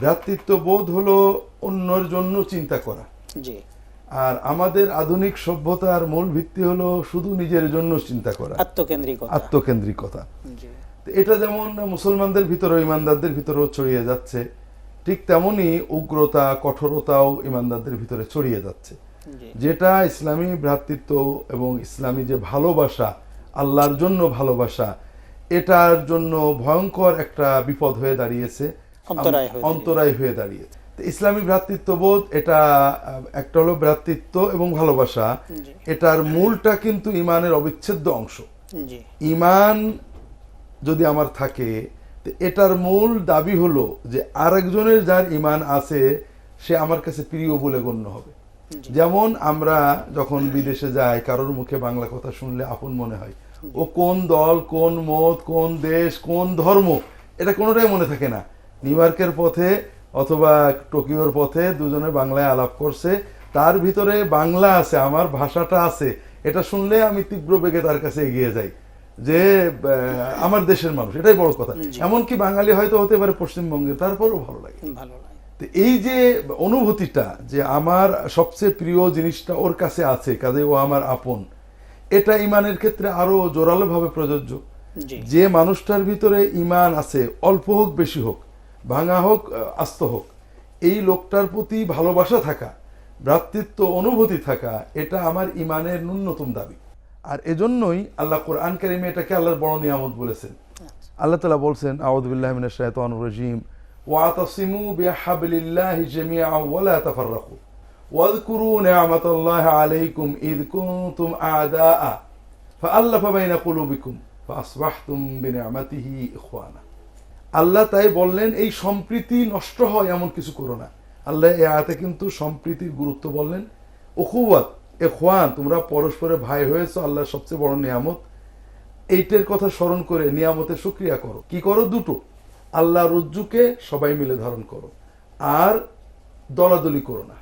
ভ্রাতৃত্ববোধ হলো অন্যর জন্য চিন্তা করা। আর আমাদের আধুনিক সভ্যতার মূল ভিত্তি হলো শুধু নিজের জন্য চিন্তা করা। আত্মকেন্দ্রিকতা। এটা যেমন মুসলমানদের ভিতরে ইমানদারদের ভিতরেও ছড়িয়ে যাচ্ছে ঠিক তেমনি উগ্রতা কঠোরতাও ইমানদারদের ভিতরে ছড়িয়ে যাচ্ছে। যেটা ইসলামী ভ্রাতৃত্ব এবং ইসলামী যে ভালোবাসা আল্লাহর জন্য ভালোবাসা এটার জন্য ভয়ঙ্কর একটা বিপদ হয়ে দাঁড়িয়েছে। অন্তরায় হয়ে দাঁড়িয়েছে তো ইসলামী ভ্রাতৃত্ববোধ এটা একটা হলো ভ্রাতৃত্ব এবং ভালোবাসা। এটার মূলটা কিন্তু ইমানের অবিচ্ছেদ্য অংশ। ইমান যদি আমার থাকে তো এটার মূল দাবি হলো যে আরেকজনের যার ইমান আছে সে আমার কাছে প্রিয় বলে গণ্য হবে। যেমন আমরা যখন বিদেশে যাই কারোর মুখে বাংলা কথা শুনলে আপন মনে হয় ও কোন দল কোন মত কোন দেশ কোন ধর্ম? এটা কোনোটাই মনে থাকে না। নিউ ইয়র্কের পথে অথবা টোকিওর পথে দুজনে বাংলায় আলাপ করছে। তার ভিতরে বাংলা আছে আমার ভাষাটা আছে। এটা শুনলে আমি তীব্র বেগে তার কাছে এগিয়ে যাই। যে আমার দেশের মানুষ এটাই বড় কথা। এমনকি বাঙালি হয়তো হতে পারে পশ্চিমবঙ্গে তারপরও ভালো লাগে। তো এই যে অনুভূতিটা যে আমার সবচেয়ে প্রিয় জিনিসটা ওর কাছে আছে কাজে ও আমার আপন এটা ইমানের ক্ষেত্রে আরও জোরালোভাবে প্রযোজ্য। যে মানুষটার ভিতরে ইমান আছে অল্প হোক বেশি হোক ভাঙা হোক আহ, আস্ত হোক এই লোকটার প্রতি ভালোবাসা থাকা ভ্রাতৃত্ব অনুভূতি থাকা এটা আমার ইমানের ন্যূনতম দাবি আর এজন্যই আল্লাহ কোরআন কারিমে এটাকে আল্লাহর বড় নিয়ামত বলেছেন আল্লাহ তালা বলছেন আউদুবিল্লাহ মিনাশ শাইতানির রাজিম ওয়াতাসিমু বিহাবলিল্লাহি জামিআ ওয়ালা তাফাররাকু واذكروا نعمة الله عليكم إذ كنتم أعداء فألف بين قلوبكم فأصبحتم بنعمته إخوانا আল্লাহ তাই বললেন এই সম্প্রীতি নষ্ট হয় এমন কিছু করো না। আল্লাহ এই আয়াতে কিন্তু সম্প্রীতির গুরুত্ব বললেন। ওখুয়াত এ খোয়ান তোমরা পরস্পরে ভাই হয়েছো আল্লাহর সবচেয়ে বড় নিয়ামত। এইটার কথা স্মরণ করে নিয়ামতের সুক্রিয়া করো। কি করো? দুটো। আল্লাহ রজ্জুকে সবাই মিলে ধারণ করো। আর দলাদলি করো না।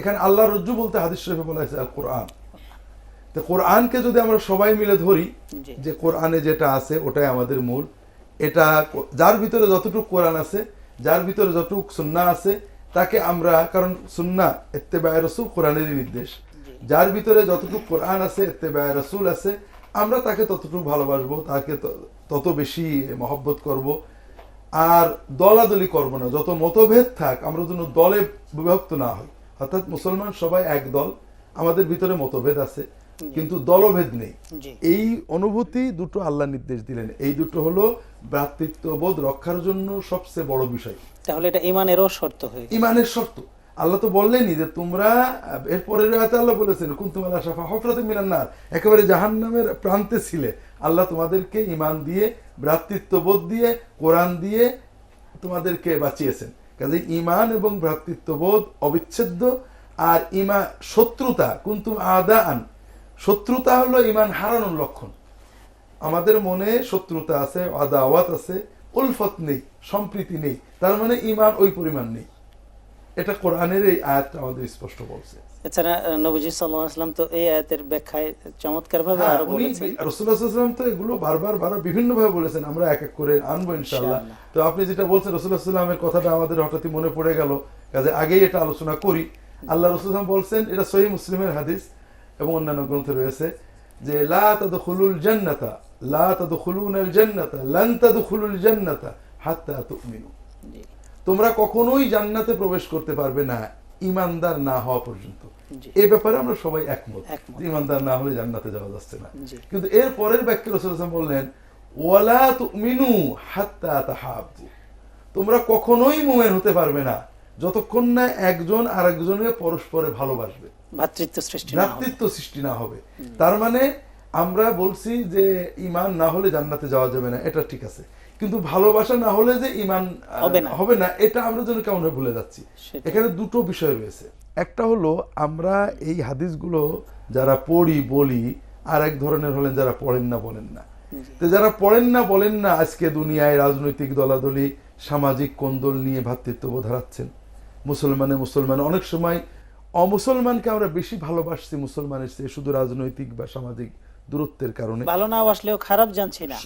এখানে আল্লাহ রজ্জু বলতে হাদিস শরীফে বলা হয়েছে আল কোরআন তো কোরআনকে যদি আমরা সবাই মিলে ধরি যে কোরআনে যেটা আছে ওটাই আমাদের মূল। এটা যার ভিতরে যতটুকু কোরআন আছে যার ভিতরে যতটুকু সুন্না আছে তাকে আমরা কারণ সুন্না এত্তেবায় রসুল কোরআনেরই নির্দেশ। যার ভিতরে যতটুকু কোরআন আছে এত্তেবায় রসুল আছে আমরা তাকে ততটুকু ভালোবাসবো তাকে তত বেশি মহব্বত করব। আর দলাদলি করব না যত মতভেদ থাক আমরা যেন দলে বিভক্ত না হই। অর্থাৎ মুসলমান সবাই এক দল আমাদের ভিতরে মতভেদ আছে কিন্তু দলভেদ নেই। এই অনুভূতি দুটো আল্লাহ নির্দেশ দিলেন। এই দুটো হলো ভ্রাতৃত্ববোধ রক্ষার জন্য সবচেয়ে বড় বিষয়। তাহলে এটা ইমানেরও শর্ত হয়ে ইমানের শর্ত। আল্লাহ তো বললেনই যে তোমরা আহ, এরপরের আয়াতে আল্লাহ বলেছেন কুন্তুম আল্লাহ শাফা হফরাতে মিনান্নার একেবারে জাহান্নামের প্রান্তে ছিলে। আল্লাহ তোমাদেরকে ইমান দিয়ে ভ্রাতৃত্ববোধ দিয়ে কোরআন দিয়ে তোমাদেরকে বাঁচিয়েছেন। কাজে ইমান এবং ভ্রাতৃত্ববোধ অবিচ্ছেদ্য আর ইমা শত্রুতা কুন্তুম আদা আন শত্রুতা হলো ইমান হারানোর লক্ষণ। আমাদের মনে শত্রুতা আছে আদাওয়াত আছে উলফত নেই সম্প্রীতি নেই তার মানে ইমান ওই পরিমাণ নেই। এটা কোরআনের এই আয়াতটা আমাদের স্পষ্ট বলছে। এছাড়া আহ, নবীজি তো এই আয়াতের ব্যাখ্যায় চমৎকার ভাবে হ্যাঁ, আরও বলেছেন। রসুল্লাহাম তো এগুলো বারবার বারবার বিভিন্ন ভাবে বলেছেন আমরা এক এক করে আনব ইনশাল্লাহ ইনশাআল্লাহ। তো আপনি যেটা বলছেন রসুল্লাহামের কথাটা আমাদের হঠাৎই মনে পড়ে গেল কাজে আগেই এটা আলোচনা করি। আল্লাহ রসুলাম বলছেন এটা সহি মুসলিমের হাদিস এবং অন্যান্য গ্রন্থে রয়েছে যে লা তাদখুলুল জান্নাতা লা তাদখুলুনাল জান্নাতা লান তাদখুলুল জান্নাতা হাত্তা তুমিনু। তোমরা কখনোই জান্নাতে প্রবেশ করতে পারবে না ইমানদার না হওয়া পর্যন্ত। এই ব্যাপারে আমরা সবাই একমত। ইমানদার না হলে জান্নাতে যাওয়া যাচ্ছে না। কিন্তু এর পরের রসুল বললেন ওয়ালা তুমিনু হাত্তা তোমরা কখনোই মুমেন হতে পারবে না যতক্ষণ না একজন আরেকজনের পরস্পরে ভালোবাসবে। সৃষ্টি ভ্রাতৃত্ব সৃষ্টি না হবে। তার মানে আমরা বলছি যে ইমান না হলে জান্নাতে যাওয়া যাবে না এটা ঠিক আছে। কিন্তু ভালোবাসা না হলে যে ইমান হবে না। এটা আমরা যেন কেমন ভুলে যাচ্ছি। এখানে দুটো বিষয় রয়েছে। একটা হলো আমরা এই হাদিসগুলো যারা পড়ি বলি আর এক ধরনের হলেন যারা পড়েন না বলেন না। তো যারা পড়েন না বলেন না আজকে দুনিয়ায় রাজনৈতিক দলাদলি সামাজিক কোন্দল নিয়ে ভ্রাতৃত্ববোধ হারাচ্ছেন। মুসলমানে মুসলমানে অনেক সময় অমুসলমানকে আমরা বেশি ভালোবাসছি মুসলমানের চেয়ে শুধু রাজনৈতিক বা সামাজিক দূরত্বের কারণে। ভালো না আসলেও খারাপ জানছি না।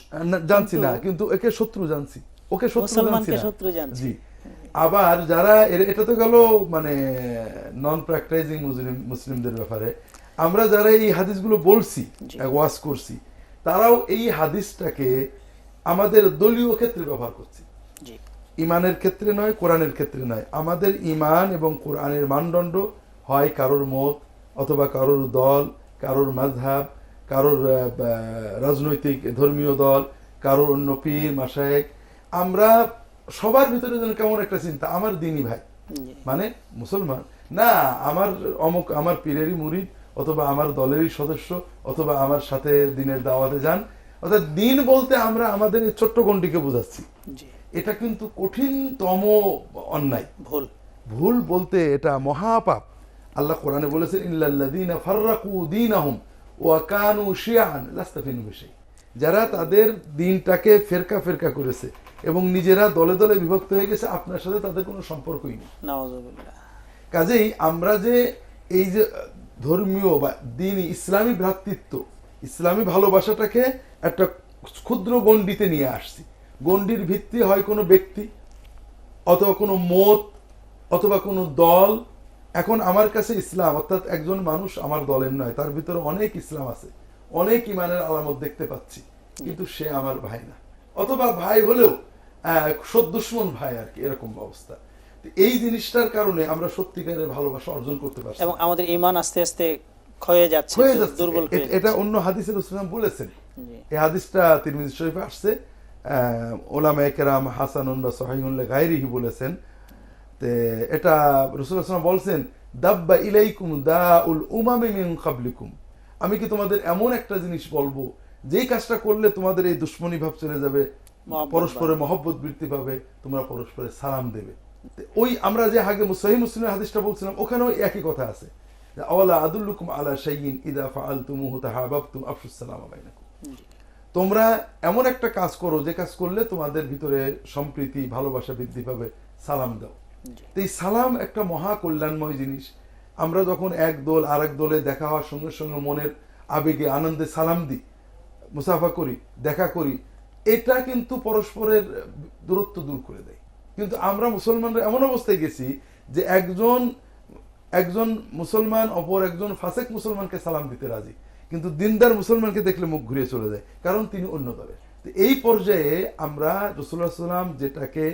জানছি না কিন্তু একে শত্রু জানছি। ওকে শত্রু জানছি। জি। আবার যারা এটা তো গেল মানে নন প্র্যাকটাইজিং মুসলিম মুসলিমদের ব্যাপারে। আমরা যারা এই হাদিসগুলো বলছি। ওয়াজ করছি তারাও এই হাদিসটাকে আমাদের দলীয় ক্ষেত্রে ব্যবহার করছি। ইমানের ক্ষেত্রে নয় কোরআনের ক্ষেত্রে নয়। আমাদের ইমান এবং কোরআনের মানদণ্ড হয় কারোর মত অথবা কারোর দল কারোর মাঝহাব কারোর রাজনৈতিক ধর্মীয় দল কারোর অন্য পীর মাসায়েক আমরা সবার ভিতরে যেন কেমন একটা চিন্তা আমার দিনই ভাই মানে মুসলমান। না আমার অমুক আমার পীরেরই মুরিদ অথবা আমার দলেরই সদস্য অথবা আমার সাথে দিনের দাওয়াতে যান। অর্থাৎ দিন বলতে আমরা আমাদের এই ছোট্ট গণ্ডিকে বোঝাচ্ছি। এটা কিন্তু কঠিনতম অন্যায়। ভুল। ভুল বলতে এটা মহাপাপ। আল্লাহ কোরআনে বলেছেন ইল্লাল্লাযীনা ফাররাকু দীনাহুম ওয়া কানু শিয়ান লাস্তা ফি বিশাই। যারা তাদের দিনটাকে ফেরকা ফেরকা করেছে এবং নিজেরা দলে দলে বিভক্ত হয়ে গেছে আপনার সাথে তাদের কোনো সম্পর্কই নেই। কাজেই আমরা যে এই যে ধর্মীয় বা দিন ইসলামী ভ্রাতৃত্ব ইসলামী ভালোবাসাটাকে একটা ক্ষুদ্র গণ্ডিতে নিয়ে আসছি। গণ্ডির ভিত্তি হয় কোনো ব্যক্তি অথবা কোনো মত অথবা কোনো দল এখন আমার কাছে ইসলাম অর্থাৎ একজন মানুষ আমার দলের নয় তার ভিতরে অনেক ইসলাম আছে। অনেক ইমানের আলামত দেখতে পাচ্ছি কিন্তু সে আমার ভাই না। অথবা ভাই হলেও সদ্দুশ্মন ভাই আর কি এরকম অবস্থা। এই জিনিসটার কারণে আমরা সত্যিকারের ভালোবাসা অর্জন করতে পারছি। এবং আমাদের ইমান আস্তে আস্তে ক্ষয়ে যাচ্ছে দুর্বল এটা অন্য হাদিসের ইসলাম বলেছেন। এই হাদিসটা তিরমিজি শরীফে আসছে। ওলামা একরাম হাসানুন বা সহিউল্লাহ গায়রিহি বলেছেন এটা রসুল আসলাম বলছেন দাব্বা ইলাইকুম দা উল উমামি মিন কাবলিকুম আমি কি তোমাদের এমন একটা জিনিস বলব যেই কাজটা করলে তোমাদের এই দুশ্মনী ভাব চলে যাবে মহব্বত পরস্পরে মহব্বত বৃদ্ধি পাবে তোমরা পরস্পরে সালাম দেবে। ওই আমরা যে আগে সহি মুসলিমের হাদিসটা বলছিলাম ওখানেও একই কথা আছে। আওয়ালা আদুল্লুকুম আলা শাইইন ইদা ফাআলতুমুহু তাহাবাবতুম আফসুস সালামা তোমরা এমন একটা কাজ করো যে কাজ করলে তোমাদের ভিতরে সম্প্রীতি ভালোবাসা বৃদ্ধি পাবে সালাম দাও। এই সালাম একটা মহা কল্যাণময় জিনিস। আমরা যখন এক দল আর এক দলে দেখা হওয়ার সঙ্গে সঙ্গে মনের আবেগে, আনন্দে সালাম দিই, মুসাফা করি, দেখা করি, এটা কিন্তু পরস্পরের দূরত্ব দূর করে দেয়। কিন্তু আমরা মুসলমানরা এমন অবস্থায় গেছি যে একজন একজন মুসলমান অপর একজন ফাসেক মুসলমানকে সালাম দিতে রাজি। কিন্তু দিনদার মুসলমানকে দেখলে মুখ ঘুরিয়ে চলে যায়, কারণ তিনি অন্য দলের। এই পর্যায়ে আমরা রসুল্লাহ সাল্লাম যেটাকে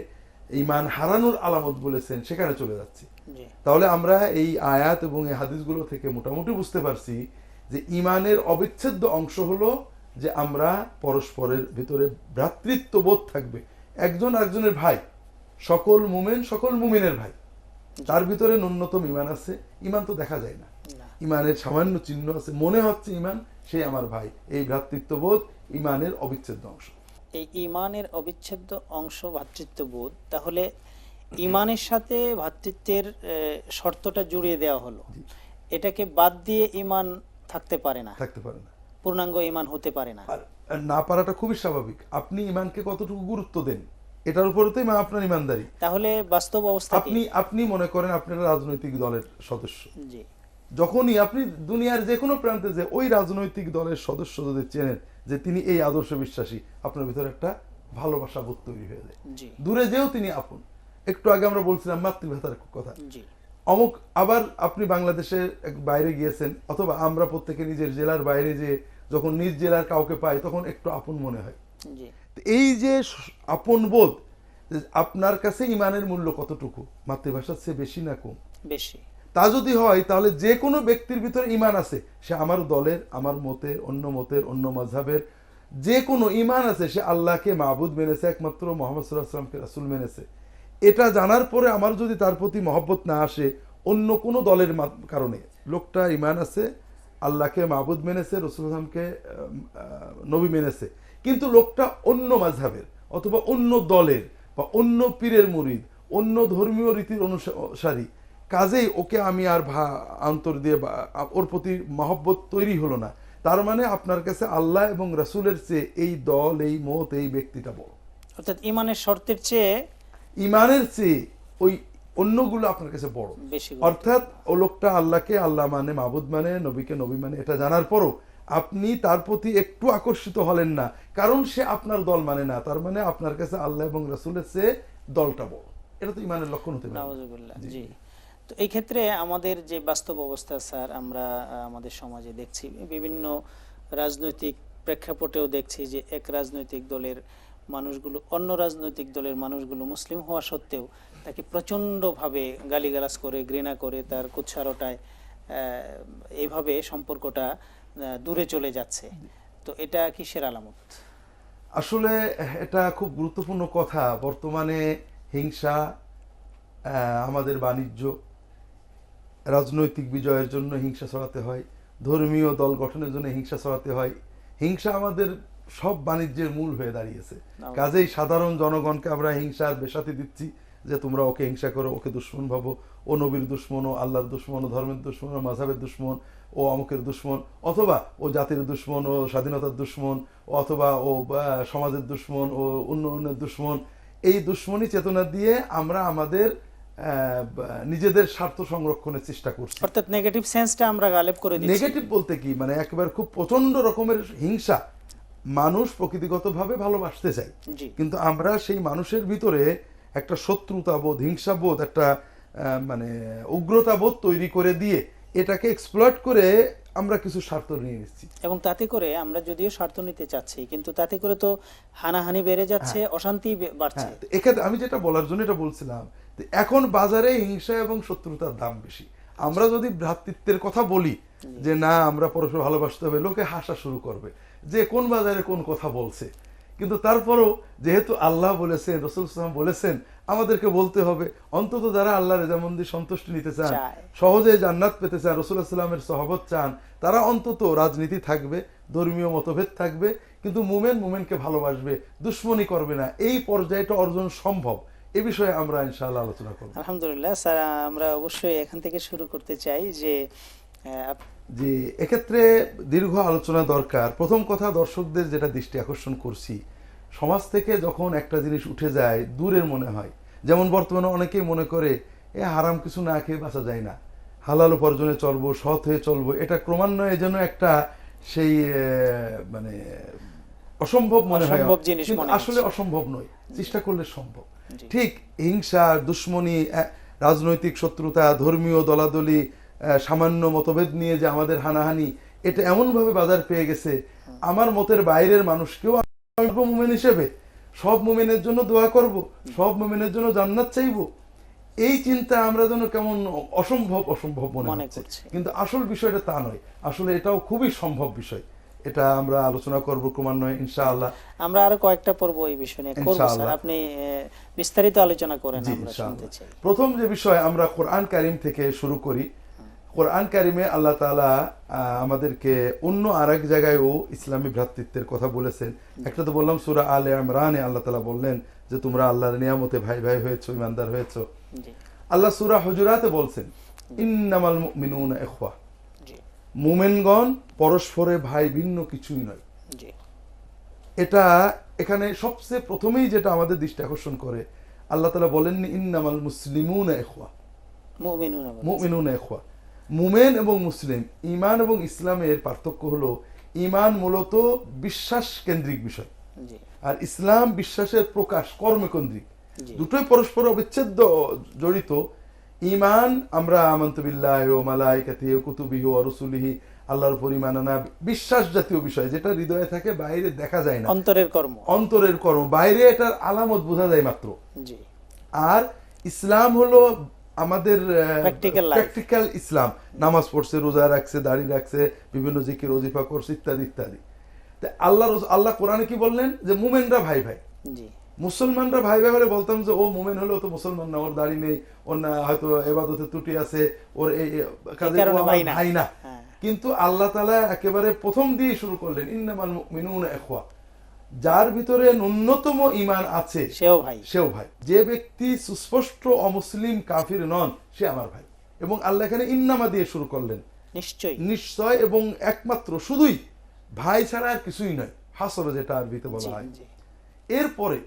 ইমান হারানোর আলামত বলেছেন সেখানে চলে যাচ্ছি। তাহলে আমরা এই আয়াত এবং এই হাদিসগুলো থেকে মোটামুটি বুঝতে পারছি যে ইমানের অবিচ্ছেদ্য অংশ হলো যে আমরা পরস্পরের ভিতরে ভ্রাতৃত্ববোধ থাকবে। একজন আরেকজনের ভাই সকল মুমেন সকল মুমিনের ভাই। তার ভিতরে ন্যূনতম ইমান আছে ইমান তো দেখা যায় না। ইমানের সামান্য চিহ্ন আছে মনে হচ্ছে ইমান সে আমার ভাই। এই ভ্রাতৃত্ববোধ ইমানের অবিচ্ছেদ্য অংশ। এই ইমানের অবিচ্ছেদ্য অংশ ভ্রাতৃত্ববোধ তাহলে ইমানের সাথে ভ্রাতৃত্বের আহ, শর্তটা জুড়িয়ে দেওয়া হলো। এটাকে বাদ দিয়ে ইমান থাকতে পারে না। থাকতে পারে না। পূর্ণাঙ্গ ইমান হতে পারে না। না পারাটা খুবই স্বাভাবিক। আপনি ইমানকে কতটুকু গুরুত্ব দেন এটার উপরে তো ইমা- আপনার ইমানদারি। তাহলে বাস্তব অবস্থা আপনি আপনি মনে করেন আপনারা রাজনৈতিক দলের সদস্য। জি। যখনই আপনি দুনিয়ার যে কোনো প্রান্তে যে ওই রাজনৈতিক দলের সদস্য যদি চেনেন যে তিনি এই আদর্শ বিশ্বাসী। আপনার ভিতরে একটা ভালোবাসা বোধ তৈরি হয়ে যায়। দূরে যেও তিনি আপন। একটু আগে আমরা বলছিলাম মাতৃভাষার কথা। অমুক আবার আপনি বাংলাদেশের বাইরে গিয়েছেন অথবা আমরা প্রত্যেকে নিজের জেলার বাইরে যে যখন নিজ জেলার কাউকে পাই তখন একটু আপন মনে হয়। এই যে আপন বোধ আপনার কাছে ইমানের মূল্য কতটুকু? মাতৃভাষার চেয়ে বেশি না কম? বেশি। তা যদি হয়, তাহলে যে কোনো ব্যক্তির ভিতরে ইমান আছে। সে আমার দলের, আমার মতের, অন্য মতের, অন্য মাঝহের যে কোনো ইমান আছে, সে আল্লাহকে মাহবুদ মেনেছে, একমাত্র মোহাম্মদ সাল্লাহ আসলামকে রাসুল মেনেছে। এটা জানার পরে আমার যদি তার প্রতি মহব্বত না আসে, অন্য কোনো দলের কারণে। লোকটা ইমান আছে, আল্লাহকে মাহবুদ মেনেছে, রসুল আসলামকে নবী মেনেছে। কিন্তু লোকটা অন্য মাঝহের অথবা অন্য দলের বা অন্য পীরের মুরিদ, অন্য ধর্মীয় রীতির অনুসারী কাজেই ওকে আমি আর ভা অন্তর দিয়ে ওর প্রতি মহব্বত তৈরি হলো না। তার মানে আপনার কাছে আল্লাহ এবং রাসূলের চেয়ে এই দল এই মত এই ব্যক্তিটা বড়। অর্থাৎ ইমানের শর্তের চেয়ে ইমানের চেয়ে ওই অন্যগুলো আপনার কাছে বড়। অর্থাৎ ও লোকটা আল্লাহকে আল্লাহ মানে মাবুদ মানে নবীকে নবী মানে এটা জানার পরও আপনি তার প্রতি একটু আকর্ষিত হলেন না কারণ সে আপনার দল মানে না। তার মানে আপনার কাছে আল্লাহ এবং রাসূলের চেয়ে দলটা বড়। এটা তো ইমানের লক্ষণ হতে পারে। জি। তো এই ক্ষেত্রে আমাদের যে বাস্তব অবস্থা স্যার আমরা আমাদের সমাজে দেখছি। বিভিন্ন রাজনৈতিক প্রেক্ষাপটেও দেখছি যে এক রাজনৈতিক দলের মানুষগুলো অন্য রাজনৈতিক দলের মানুষগুলো মুসলিম হওয়া সত্ত্বেও তাকে প্রচণ্ডভাবে গালিগালাজ করে ঘৃণা করে তার কুৎসারটায় আহ, এইভাবে সম্পর্কটা দূরে চলে যাচ্ছে। তো এটা কিসের আলামত? আসলে এটা খুব গুরুত্বপূর্ণ কথা। বর্তমানে হিংসা আমাদের বাণিজ্য রাজনৈতিক বিজয়ের জন্য হিংসা ছড়াতে হয় ধর্মীয় দল গঠনের জন্য হিংসা ছড়াতে হয়। হিংসা আমাদের সব বাণিজ্যের মূল হয়ে দাঁড়িয়েছে। কাজেই সাধারণ জনগণকে আমরা হিংসার বেসাতি দিচ্ছি যে তোমরা ওকে হিংসা করো ওকে দুশ্মন ভাবো। ও নবীর দুশ্মন ও আল্লাহর দুশ্মন ও ধর্মের দুশ্মন ও মাঝাবের দুশ্মন ও অমুকের দুশ্মন অথবা ও জাতির দুশ্মন ও স্বাধীনতার দুশ্মন অথবা ও সমাজের দুশ্মন ও উন্নয়নের দুশ্মন। এই দুশ্মনী চেতনা দিয়ে আমরা আমাদের নিজেদের স্বার্থ সংরক্ষণের চেষ্টা করছে। অর্থাৎ নেগেটিভ সেন্সটা আমরা গালেব করে দিচ্ছি। নেগেটিভ বলতে কি? মানে একেবারে খুব প্রচণ্ড রকমের হিংসা। মানুষ প্রকৃতিগতভাবে ভালোবাসতে চায়। কিন্তু আমরা সেই মানুষের ভিতরে একটা শত্রুতাবোধ হিংসাবোধ একটা মানে উগ্রতাবোধ তৈরি করে দিয়ে এটাকে এক্সপ্লয়েট করে আমরা কিছু স্বার্থ নিয়ে নিচ্ছি। এবং তাতে করে আমরা যদিও স্বার্থ নিতে চাচ্ছি কিন্তু তাতে করে তো হানাহানি বেড়ে যাচ্ছে অশান্তি বাড়ছে। এখানে এক্ষেত্রে আমি যেটা বলার জন্য এটা বলছিলাম এখন বাজারে হিংসা এবং শত্রুতার দাম বেশি। আমরা যদি ভ্রাতৃত্বের কথা বলি যে না আমরা পরস্পর ভালোবাসতে হবে লোকে হাসা শুরু করবে। যে কোন বাজারে কোন কথা বলছে কিন্তু তারপরও যেহেতু আল্লাহ বলেছেন রসুল ইসলাম বলেছেন আমাদেরকে বলতে হবে অন্তত যারা আল্লাহ রেজামন্দি সন্তুষ্টি নিতে চান। সহজে জান্নাত পেতে চান রসুল্লাহ সাল্লামের সহবত চান তারা অন্তত রাজনীতি থাকবে ধর্মীয় মতভেদ থাকবে কিন্তু মুমেন মুমেনকে ভালোবাসবে দুশ্মনী করবে না। এই পর্যায়টা অর্জন সম্ভব। এ বিষয়ে আমরা ইনশাআল্লাহ আলোচনা করব। আলহামদুলিল্লাহ স্যার আমরা অবশ্যই এখান থেকে শুরু করতে চাই যে যে এক্ষেত্রে দীর্ঘ আলোচনা দরকার। প্রথম কথা দর্শকদের যেটা দৃষ্টি আকর্ষণ করছি সমাজ থেকে যখন একটা জিনিস উঠে যায় দূরের মনে হয়। যেমন বর্তমানে অনেকেই মনে করে এ হারাম কিছু না খেয়ে বাঁচা যায় না। হালাল উপার্জনে চলবো সৎ হয়ে চলবো। এটা ক্রমান্বয়ে যেন একটা সেই মানে অসম্ভব মনে হয়। আসলে অসম্ভব নয়। চেষ্টা করলে সম্ভব। ঠিক হিংসা দুশ্মনী রাজনৈতিক শত্রুতা ধর্মীয় দলাদলি সামান্য মতভেদ নিয়ে যে আমাদের হানাহানি এটা এমনভাবে বাজার পেয়ে গেছে। আমার মতের বাইরের মানুষকেও মুমেন হিসেবে সব মুমেনের জন্য দোয়া করব সব মুমেনের জন্য জান্নাত চাইব। এই চিন্তা আমরা যেন কেমন অসম্ভব অসম্ভব মনে করছি। কিন্তু আসল বিষয়টা তা নয়। আসলে এটাও খুবই সম্ভব বিষয়। এটা আমরা আলোচনা করব ক্রমান্বয়ে ইনশাআল্লাহ। আমরা আরও কয়েকটা পর্ব এই বিষয় নিয়ে করব স্যার। আপনি বিস্তারিত আলোচনা করেন আমরা শুনতে চাই। প্রথম যে বিষয় আমরা কোরআন কারিম থেকে শুরু করি কোরআন কারিমে আল্লাহ তালা আমাদেরকে অন্য আরেক জায়গায়ও ইসলামী ভ্রাতৃত্বের কথা বলেছেন। একটা তো বললাম সুরা আলে ইমরানে আল্লাহ তালা বললেন যে তোমরা আল্লাহর নিয়ামতে ভাই ভাই হয়েছো ইমানদার হয়েছো। আল্লাহ সুরা হুজুরাতে বলছেন ইন্নামাল মুমিনুনা ইখওয়া। জি। মুমেনগণ পরস্পরে ভাই ভিন্ন কিছুই নয়। এটা এখানে সবচেয়ে প্রথমেই যেটা আমাদের দৃষ্টি আকর্ষণ করে আল্লাহ তালা বলেননি ইন্নামাল মুসলিমুন এখওয়া মুমিনুনা বলে। মুমেন এবং মুসলিম ইমান এবং ইসলামের পার্থক্য হলো ইমান মূলত বিশ্বাস কেন্দ্রিক বিষয়। আর ইসলাম বিশ্বাসের প্রকাশ কর্মকেন্দ্রিক দুটোই পরস্পর অবিচ্ছেদ্য জড়িত। ইমান আমরা আমন্তবিল্লাহ ও মালাইকাতি ও কুতুবিহি ও রসুলিহি আল্লাহর উপর ইমান আনা বিশ্বাস জাতীয় বিষয় যেটা হৃদয়ে থাকে বাইরে দেখা যায় না। অন্তরের কর্ম। অন্তরের কর্ম বাইরে এটার আলামত বোঝা যায় মাত্র। আর ইসলাম হলো আমাদের প্র্যাকটিক্যাল ইসলাম নামাজ পড়ছে রোজা রাখছে দাড়ি রাখছে বিভিন্ন জিকির ওজিফা করছে ইত্যাদি ইত্যাদি। আল্লাহ আল্লাহ কোরআনে কি বললেন? যে মুমেনরা ভাই ভাই। মুসলমানরা ভাই ভাই হলে বলতাম যে ও মুমেন হলো তো মুসলমান না ওর দাড়ি নেই ওর না হয়তো এবাদতে ত্রুটি আছে ওর এই কাজে ভাই না। হ্যাঁ। কিন্তু আল্লাহ তালা একেবারে প্রথম দিয়ে শুরু করলেন ইন্নামাল মিনুন এখওয়া যার ভিতরে ন্যূনতম ইমান আছে সেও ভাই। সেও ভাই। যে ব্যক্তি সুস্পষ্ট অমুসলিম কাফির নন সে আমার ভাই। এবং আল্লাহ এখানে ইন্নামা দিয়ে শুরু করলেন। নিশ্চয়ই। নিশ্চয় এবং একমাত্র শুধুই ভাই ছাড়া আর কিছুই নয় হাসর যেটা আরবিতে বলা হয়। এরপরে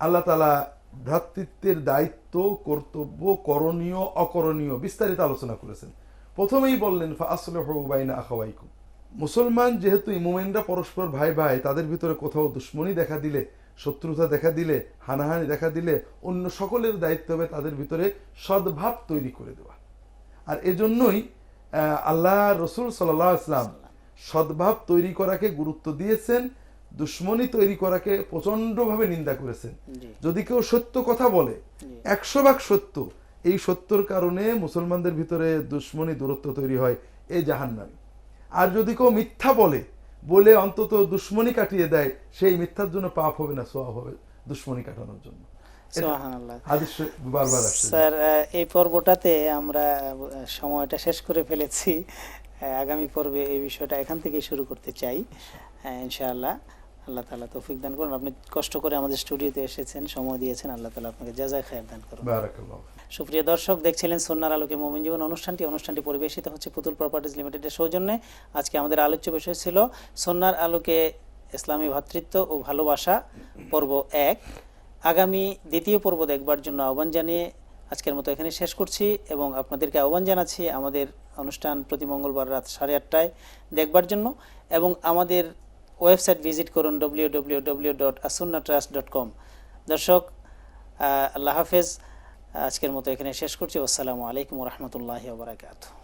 আল্লাহ তালা ভ্রাতৃত্বের দায়িত্ব কর্তব্য করণীয় অকরণীয় বিস্তারিত আলোচনা করেছেন। প্রথমেই বললেন ফাসলাইনা আখাওয়াইকুম। মুসলমান যেহেতু মুমেনরা পরস্পর ভাই ভাই তাদের ভিতরে কোথাও দুশ্মনী দেখা দিলে শত্রুতা দেখা দিলে হানাহানি দেখা দিলে অন্য সকলের দায়িত্ব হবে তাদের ভিতরে সদ্ভাব তৈরি করে দেওয়া। আর এজন্যই আল্লাহ রসুল সাল্লাহ ইসলাম সদ্ভাব তৈরি করাকে গুরুত্ব দিয়েছেন দুশ্মনী তৈরি করাকে প্রচন্ডভাবে নিন্দা করেছেন। যদি কেউ সত্য কথা বলে একশো ভাগ সত্য এই সত্যর কারণে মুসলমানদের ভিতরে দুশ্মনী দূরত্ব তৈরি হয় এই জাহান্নামী। আর যদি কেউ মিথ্যা বলে বলে অন্তত দুশ্মনী কাটিয়ে দেয় সেই মিথ্যার জন্য পাপ হবে না সোয়া হবে দুশ্মনী কাটানোর জন্য। স্যার এই পর্বটাতে আমরা সময়টা শেষ করে ফেলেছি। আগামী পর্বে এই বিষয়টা এখান থেকে শুরু করতে চাই। ইনশাআল্লাহ। আল্লাহ তালা তৌফিক দান করুন। আপনি কষ্ট করে আমাদের স্টুডিওতে এসেছেন সময় দিয়েছেন আল্লাহ তালা আপনাকে জাজায় খায়ের দান করুন। সুপ্রিয় দর্শক দেখছিলেন সন্ন্যার আলোকে মোমিন জীবন অনুষ্ঠানটি। অনুষ্ঠানটি পরিবেশিত হচ্ছে পুতুল প্রপার্টিজ লিমিটেডের সৌজন্যে। আজকে আমাদের আলোচ্য বিষয় ছিল সন্ন্যার আলোকে ইসলামী ভ্রাতৃত্ব ও ভালোবাসা পর্ব এক। আগামী দ্বিতীয় পর্ব দেখবার জন্য আহ্বান জানিয়ে আজকের মতো এখানে শেষ করছি এবং আপনাদেরকে আহ্বান জানাচ্ছি আমাদের অনুষ্ঠান প্রতি মঙ্গলবার রাত সাড়ে আটটায় দেখবার জন্য এবং আমাদের ওয়েবসাইট ভিজিট করুন W W W dot trust dot com দর্শক আল্লাহ হাফেজ। আজকের মতো এখানে শেষ করছি। আসসালামু আলাইকুম রহমতুল্লাহ বারাকাতু